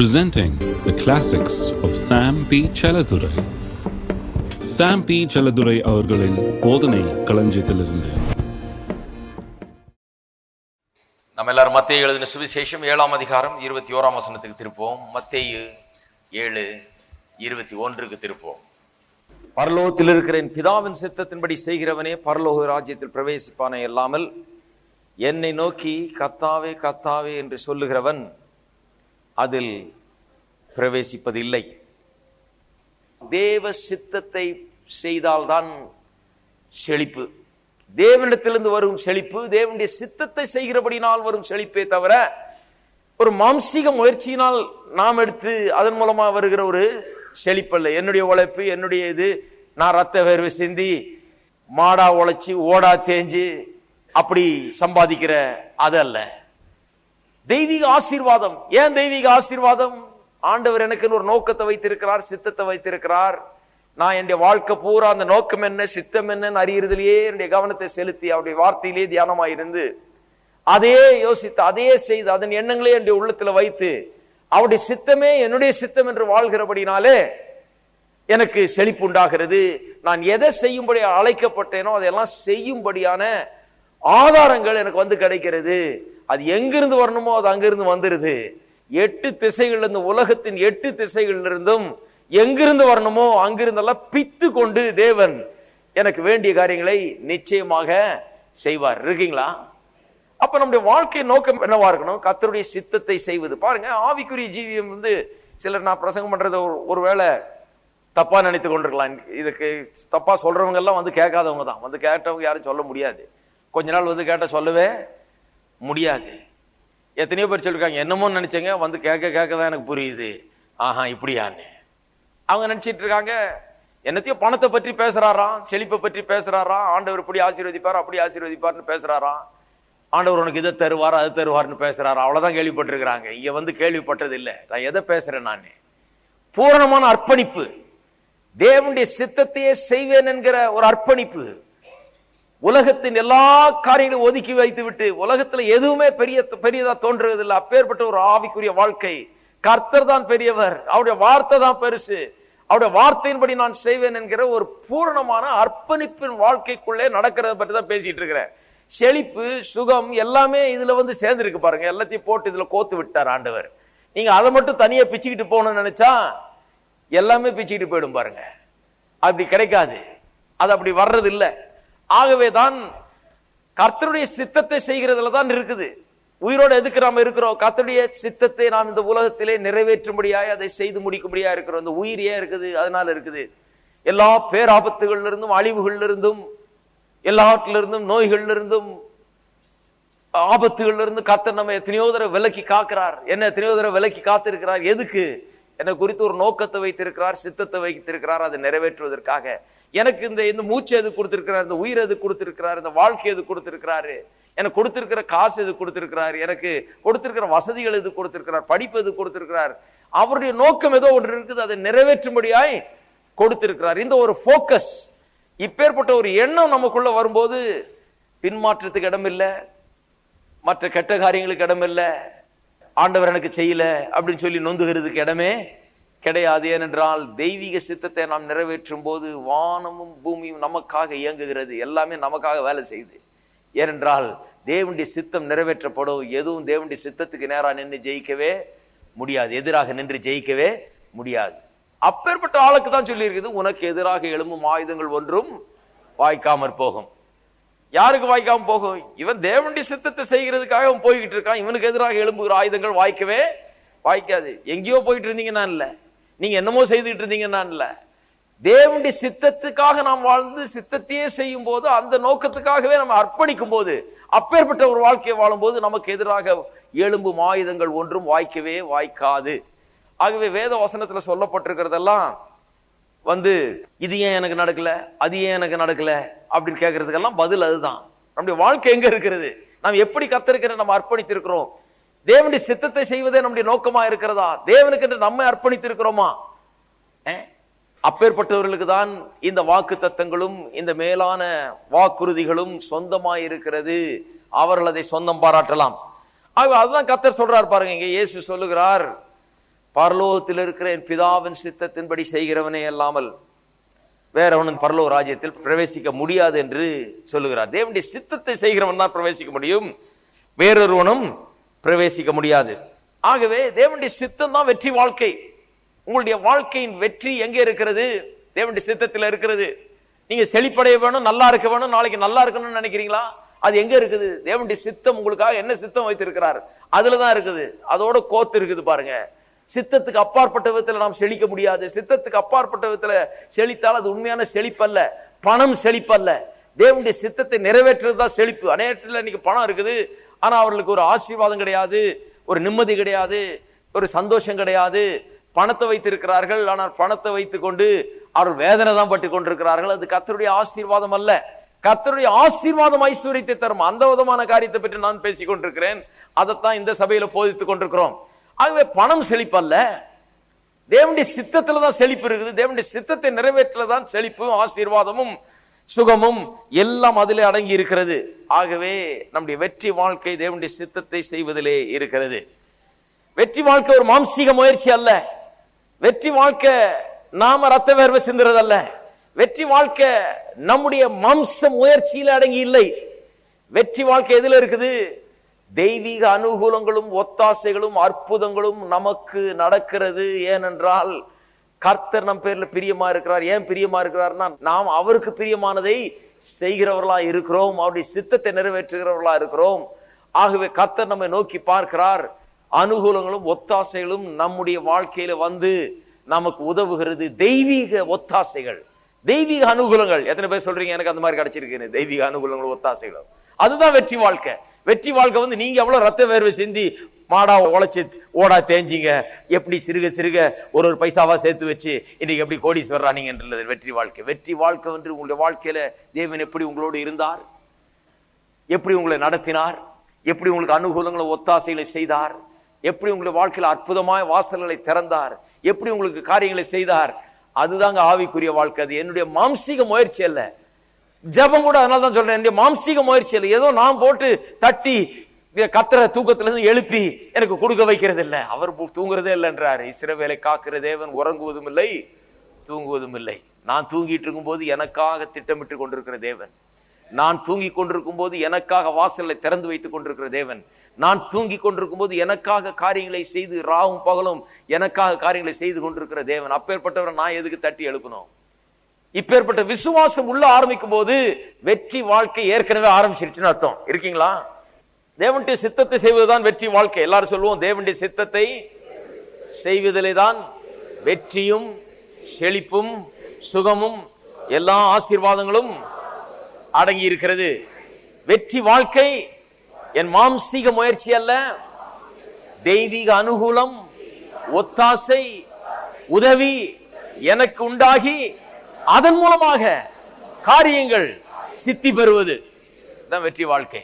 presenting the classics of Sam P. Chaladurai. Sam P Chelladurai அவர்களின் போதனை களஞ்சியத்திலிருந்து நம்ம எல்லாரும் மத்திய எழுதின சுவிசேஷம் ஏழாம் அதிகாரம் இருபத்தி ஓராம் வசனத்துக்கு திருப்போம் மத்தேயு ஏழு இருபத்தி ஒன்றுக்கு திருப்போம் பரலோகத்தில் இருக்கிற என் பிதாவின் சித்தத்தின்படி செய்கிறவனே பரலோக ராஜ்யத்தில் பிரவேசிப்பானே இல்லாமல் என்னை நோக்கி கத்தாவே கத்தாவே என்று சொல்லுகிறவன் அதில் பிரவேசிப்பதில்லை. தேவ சித்தத்தை செய்தால்தான் செழிப்பு. தேவனிடத்திலிருந்து வரும் செழிப்பு தேவனுடைய சித்தத்தை செய்கிறபடினால் வரும் செழிப்பே தவிர ஒரு மாம்சீக முயற்சியினால் நாம் எடுத்து அதன் மூலமா வருகிற ஒரு செழிப்பல்ல. என்னுடைய உழைப்பு என்னுடைய இது நான் ரத்த வேர்வை சிந்தி மாடா உழைச்சி ஓடா தேஞ்சு அப்படி சம்பாதிக்கிற அது அல்ல. தெய்வீக ஆசீர்வாதம். ஏன் தெய்வீக ஆசீர்வாதம்? ஆண்டவர் எனக்கு ஒரு நோக்கத்தை வைத்திருக்கிறார் சித்தத்தை வைத்திருக்கிறார். நான் என்னுடைய வாழ்க்கை பூரா அந்த நோக்கம் என்ன சித்தம் என்னன்னு அறியறதுலயே என்னுடைய கவனத்தை செலுத்தி அவருடைய வார்த்தையிலே தியானமாயிருந்து அதையே யோசித்து அதையே செய்து அதன் எண்ணங்களே என்னுடைய உள்ளத்துல வைத்து அவருடைய சித்தமே என்னுடைய சித்தம் என்று வாழ்கிறபடினாலே எனக்கு செழிப்பு உண்டாகிறது. நான் எதை செய்யும்படி அழைக்கப்பட்டேனோ அதையெல்லாம் செய்யும்படியான ஆதாரங்கள் எனக்கு வந்து கிடைக்கிறது. அது எங்கிருந்து வரணுமோ அது அங்கிருந்து வந்துருது. எட்டு திசைகள் இருந்து உலகத்தின் எட்டு திசைகள் இருந்தும் எங்கிருந்து வரணுமோ அங்கிருந்தெல்லாம் பித்து கொண்டு தேவன் எனக்கு வேண்டிய காரியங்களை நிச்சயமாக செய்வார். இருக்கீங்களா? அப்ப நம்முடைய வாழ்க்கை நோக்கம் என்னவா இருக்கணும்? கத்தருடைய சித்தத்தை செய்வது. பாருங்க ஆவிக்குரிய ஜீவியம் வந்து சிலர் நான் பிரசங்கம் பண்றது ஒரு- ஒருவேளை தப்பா நினைத்து கொண்டிருக்கலாம். இதுக்கு தப்பா சொல்றவங்க எல்லாம் வந்து கேட்காதவங்க தான். வந்து கேட்டவங்க யாரும் சொல்ல முடியாது. கொஞ்ச நாள் வந்து கேட்டால் சொல்லவே முடியாது. எத்தனையோ பேர் சொல்லியிருக்காங்க என்னமோ நினச்சேங்க வந்து கேட்க கேட்க தான் எனக்கு புரியுது. ஆஹா இப்படியான்னு. அவங்க நினச்சிட்டு இருக்காங்க என்னத்தையோ பணத்தை பற்றி பேசுகிறாராம் செழிப்பை பற்றி பேசுகிறாராம் ஆண்டவர் இப்படி ஆசீர்வதிப்பார் அப்படி ஆசீர்வதிப்பார்னு பேசுகிறாராம் ஆண்டவர் உனக்கு இதை தருவார் அது தருவார்னு பேசுகிறாரா அவ்வளோதான் கேள்விப்பட்டிருக்கிறாங்க. இங்கே வந்து கேள்விப்பட்டது இல்லை நான் எதை பேசுகிறேன் நான்? பூரணமான அர்ப்பணிப்பு. தேவனுடைய சித்தத்தையே செய்வேன் என்கிற ஒரு அர்ப்பணிப்பு. உலகத்தின் எல்லா காரியங்களையும் ஒதுக்கி வைத்து விட்டு உலகத்துல எதுவுமே பெரிய பெரியதா தோன்றுவதில்லை அப்பேற்பட்ட ஒரு ஆவிக்குரிய வாழ்க்கை. கர்த்தர் தான் பெரியவர். அவருடைய வார்த்தை தான் பெருசு. அவருடைய வார்த்தையின்படி நான் செய்வேன் என்கிற ஒரு பூரணமான அர்ப்பணிப்பின் வாழ்க்கைக்குள்ளே நடக்கிறத பற்றி தான் பேசிட்டு இருக்கிறேன். செழிப்பு சுகம் எல்லாமே இதுல வந்து சேர்ந்துருக்கு பாருங்க. எல்லாத்தையும் போட்டு இதுல கோத்து விட்டார் ஆண்டவர். நீங்க அதை மட்டும் தனியா பிச்சுக்கிட்டு போகணும்னு நினைச்சா எல்லாமே பிச்சுக்கிட்டு போயிடும் பாருங்க. அப்படி கிடைக்காது. அது அப்படி வர்றது இல்லை ஆகவே தான் கர்த்தருடைய சித்தத்தை செய்கிறதுல தான் இருக்குது. உயிரோடு எதுக்கு நாம இருக்கிறோம்? கர்த்தருடைய சித்தத்தை நாம் இந்த உலகத்திலே நிறைவேற்றும்படியாய் அதை செய்து முடிக்கும்படியா இருக்கிறோம். இந்த உயிர் ஏன் இருக்குது? அதனால இருக்குது. எல்லா பேராபத்துகளிலிருந்தும் அழிவுகளிலிருந்தும் எல்லாவற்றிலிருந்தும் நோய்களிலிருந்தும் ஆபத்துகளிலிருந்து கர்த்தர் நம்ம எத்தனையோ தடவை விலக்கி காக்கிறார். என்ன எத்தனையோ தடவை விலக்கி காத்திருக்கிறார்? எதுக்கு? என்னை குறித்து ஒரு நோக்கத்தை வைத்திருக்கிறார் சித்தத்தை வைத்திருக்கிறார். அதை நிறைவேற்றுவதற்காக. எனக்கு இந்த இந்த மூச்சு எது கொடுத்திருக்கிறார் இந்த உயிர் எது கொடுத்திருக்கிறார் இந்த வாழ்க்கை எது கொடுத்துருக்கிறாரு? எனக்கு கொடுத்துருக்கிற காசு எது கொடுத்துருக்கிறார்? எனக்கு கொடுத்துருக்கிற வசதிகள் எது கொடுத்துருக்கிறார்? படிப்பு எது கொடுத்துருக்கிறார்? அவருடைய நோக்கம் ஏதோ ஒன்று இருக்குது அதை நிறைவேற்றும்படியாய் கொடுத்திருக்கிறார். இந்த ஒரு ஃபோக்கஸ் இப்பேற்பட்ட ஒரு எண்ணம் நமக்குள்ள வரும்போது பின்மாற்றத்துக்கு இடம் இல்லை மற்ற கெட்ட காரியங்களுக்கு இடம் இல்லை ஆண்டவர் எனக்கு செய்யல அப்படின்னு சொல்லி நொந்துகிறதுக்கு இடமே கிடையாது ஏனென்றால் தெய்வீக சித்தத்தை நாம் நிறைவேற்றும் போது வானமும் பூமியும் நமக்காக இயங்குகிறது. எல்லாமே நமக்காக வேலை செய்யுது. ஏனென்றால் தேவனுடைய சித்தம் நிறைவேற்றப்படும். எதுவும் தேவனுடைய சித்தத்துக்கு நேராக நின்று ஜெயிக்கவே முடியாது. எதிராக நின்று ஜெயிக்கவே முடியாது. அப்பேற்பட்ட ஆளுக்கு தான் சொல்லியிருக்குது உனக்கு எதிராக எழும்பும் ஆயுதங்கள் ஒன்றும் வாய்க்காமற் போகும். யாருக்கு வாய்க்காம போகும்? இவன் தேவனுடைய சித்தத்தை செய்கிறதுக்காக அவன் போய்கிட்டு இருக்கான். இவனுக்கு எதிராக எழும்புகிற ஆயுதங்கள் வாய்க்கவே வாய்க்காது. எங்கேயோ போயிட்டு இருந்தீங்கன்னா இல்லை. நீங்க என்னமோ செய்துகிட்டு இருந்தீங்கன்னா இல்லை தேவனுடைய சித்தத்துக்காக நாம் வாழ்ந்து சித்தத்தையே செய்யும் போது அந்த நோக்கத்துக்காகவே நம்ம அர்ப்பணிக்கும் போது அப்பேற்பட்ட ஒரு வாழ்க்கையை வாழும்போது நமக்கு எதிராக எழும்பும் ஆயுதங்கள் ஒன்றும் வாய்க்கவே வாய்க்காது. ஆகவே வேத வசனத்தில் சொல்லப்பட்டிருக்கிறதெல்லாம் வந்து இது ஏன் எனக்கு நடக்கல? அது ஏன் எனக்கு நடக்கல? அப்படின்னு கேட்கறதுக்கெல்லாம் பதில் அதுதான். நம்முடைய வாழ்க்கை எங்க இருக்கிறது? நாம் எப்படி கத்திருக்கிற நம்ம அர்ப்பணித்திருக்கிறோம்? தேவனுடைய சித்தத்தை செய்வதே நம்முடைய நோக்கமா இருக்கிறதா? தேவனுக்கு என்று நம்மை அர்ப்பணித்து இருக்கிறோமா அப்பேற்பட்டவர்களுக்கு தான் இந்த வாக்கு தத்தங்களும் இந்த மேலான வாக்குறுதிகளும் சொந்தமாய் இருக்கிறது அவர்கள் அதை சொந்தம் பாராட்டலாம். ஆக அதுதான் கத்தர் சொல்றார் பாருங்க இங்க இயேசு சொல்லுகிறார் பரலோகத்தில் இருக்கிற என் பிதாவின் சித்தத்தின்படி செய்கிறவனே அல்லாமல் வேறவனும் பரலோக ராஜ்யத்தில் பிரவேசிக்க முடியாது என்று சொல்லுகிறார். தேவனுடைய சித்தத்தை செய்கிறவன் தான் பிரவேசிக்க முடியும். வேறொருவனும் பிரவேசிக்க முடியாது. ஆகவே தேவனுடைய சித்தம் தான் வெற்றி வாழ்க்கை. உங்களுடைய வாழ்க்கையின் வெற்றி எங்கே இருக்கிறது? தேவனுடைய சித்தத்தில் இருக்கிறது. நீங்க செழிப்படைய வேணும் நல்லா இருக்க வேணும் நாளைக்கு நல்லா இருக்கணும்னு நினைக்கிறீங்களா? அது எங்க இருக்குது? தேவனுடைய சித்தம் உங்களுக்காக என்ன சித்தம் வைத்திருக்கிறார்? அதுல தான் இருக்குது. அதோட கோத்து இருக்குது பாருங்க. சித்தத்துக்கு அப்பாற்பட்ட விதத்துல நாம் செழிக்க முடியாது. சித்தத்துக்கு அப்பாற்பட்ட விதத்துல செழித்தால் அது உண்மையான செழிப்பல்ல. பணம் செழிப்பல்ல. தேவனுடைய சித்தத்தை நிறைவேற்றுறது தான் செழிப்பு. அநேகத்தில் இன்னைக்கு பணம் இருக்குது. ஆனால் அவர்களுக்கு ஒரு ஆசீர்வாதம் கிடையாது ஒரு நிம்மதி கிடையாது ஒரு சந்தோஷம் கிடையாது. பணத்தை வைத்திருக்கிறார்கள் ஆனால் பணத்தை வைத்துக்கொண்டு அவர் அவர்கள் வேதனை தான் பட்டு கொண்டிருக்கிறார்கள். அது கத்தருடைய ஆசீர்வாதம் அல்ல. கத்தருடைய ஆசீர்வாதம் ஐஸ்வர்யத்தை தரும். அந்த விதமான காரியத்தை பற்றி நான் பேசிக் கொண்டிருக்கிறேன். அதைத்தான் இந்த சபையில போதித்துக் கொண்டிருக்கிறோம். ஆகவே பணம் செழிப்பல்ல தேவனுடைய சித்தத்துல தான் செழிப்பு இருக்குது. தேவனுடைய சித்தத்தை நிறைவேற்றல தான் செழிப்பும் ஆசீர்வாதமும். சுகமும் எல்லாம் அதிலே அடங்கி இருக்கிறது. ஆகவே நம்முடைய வெற்றி வாழ்க்கை தேவனுடைய சித்தத்தை செய்வதிலே இருக்கிறது. வெற்றி வாழ்க்கை ஒரு மாம்சீக முயற்சி அல்ல. வெற்றி வாழ்க்கை நாம ரத்த வேர்வை சிந்துறதல்ல வெற்றி வாழ்க்கை நம்முடைய மாம்ச முயற்சியில அடங்கி இல்லை. வெற்றி வாழ்க்கை எதுல இருக்குது. தெய்வீக அனுகூலங்களும் ஒத்தாசைகளும் அற்புதங்களும் நமக்கு நடக்கிறது. ஏனென்றால் கர்த்தர் நம் பேர்ல பிரியமா இருக்கிறார். ஏன் பிரியமா இருக்கிறார்னா நாம் அவருக்கு பிரியமானதை செய்கிறவர்களா இருக்கிறோம். அவருடைய சித்தத்தை நிறைவேற்றுகிறவர்களா இருக்கிறோம். ஆகவே கர்த்தர் நம்மை நோக்கி பார்க்கிறார். அனுகூலங்களும் ஒத்தாசைகளும் நம்முடைய வாழ்க்கையில வந்து நமக்கு உதவுகிறது. தெய்வீக ஒத்தாசைகள். தெய்வீக அனுகூலங்கள். எத்தனை பேர் சொல்றீங்க எனக்கு அந்த மாதிரி கிடைச்சிருக்கு தெய்வீக அனுகூலங்களும் ஒத்தாசைகளும் அதுதான் வெற்றி வாழ்க்கை. வெற்றி வாழ்க்கை வந்து நீங்க எவ்வளவு ரத்த வேர்வை செஞ்சு மாடா உழைச்சி ஓடா தேஞ்சிங்க. எப்படி சிறுக சிறுக ஒரு ஒரு பைசாவா சேர்த்து வச்சு இன்னைக்கு எப்படி கோடீஸ்வரர் ஆனீங்கன்றது வெற்றி வாழ்க்கை. வெற்றி வாழ்க்கை வந்து உங்களுடைய வாழ்க்கையில தேவன் எப்படி உங்களோடு இருந்தார்? எப்படி உங்களை நடத்தினார்? எப்படி உங்களுக்கு அனுகூலங்களை ஒத்தாசைகளை செய்தார்? எப்படி உங்களுடைய வாழ்க்கையில் அற்புதமாய் வாசல்களை திறந்தார்? எப்படி உங்களுக்கு காரியங்களை செய்தார்? அதுதாங்க ஆவிக்குரிய வாழ்க்கை. அது என்னுடைய மாம்சீக முயற்சி அல்ல. ஜெபம் கூட அதனால தான் சொல்றேன். என்னுடைய மாம்சீக முயற்சி இல்லை ஏதோ நான் போட்டு தட்டி கத்திர தூக்கத்திலிருந்து எழுப்பி எனக்கு கொடுக்க வைக்கிறது இல்லை அவர் பு- தூங்குறதே இல்லைன்றாரு இஸ்ரவேலை காக்கிற தேவன் உறங்குவதும் இல்லை தூங்குவதும் இல்லை. நான் தூங்கிட்டு இருக்கும்போது எனக்காக திட்டமிட்டு கொண்டிருக்கிற தேவன். நான் தூங்கி கொண்டிருக்கும் போது எனக்காக வாசலை திறந்து வைத்துக் கொண்டிருக்கிற தேவன். நான் தூங்கி கொண்டிருக்கும் போது எனக்காக காரியங்களை செய்து ராவும் பகலும் எனக்காக காரியங்களை செய்து கொண்டிருக்கிற தேவன். அப்பேற்பட்டவரை நான் எதுக்கு தட்டி எழுப்பணும் இப்பேற்பட்ட விசுவாசம் உள்ள ஆரம்பிக்கும் போது வெற்றி வாழ்க்கை ஏற்கனவே ஆரம்பிச்சிருச்சுன்னு அர்த்தம். இருக்கீங்களா? தேவனுடைய சித்தத்தை செய்வதுதான் வெற்றி வாழ்க்கை. எல்லாரும் சொல்லுவோம் தேவனுடைய சித்தத்தை செய்வதிலே தான் வெற்றியும் செழிப்பும் சுகமும் எல்லா ஆசீர்வாதங்களும் அடங்கி இருக்கிறது வெற்றி வாழ்க்கை என் மாம்சீக முயற்சி அல்ல தெய்வீக அனுகூலம் ஒத்தாசை உதவி எனக்கு உண்டாகி அதன் மூலமாக காரியங்கள் சித்தி பெறுவது. தான் வெற்றி வாழ்க்கை.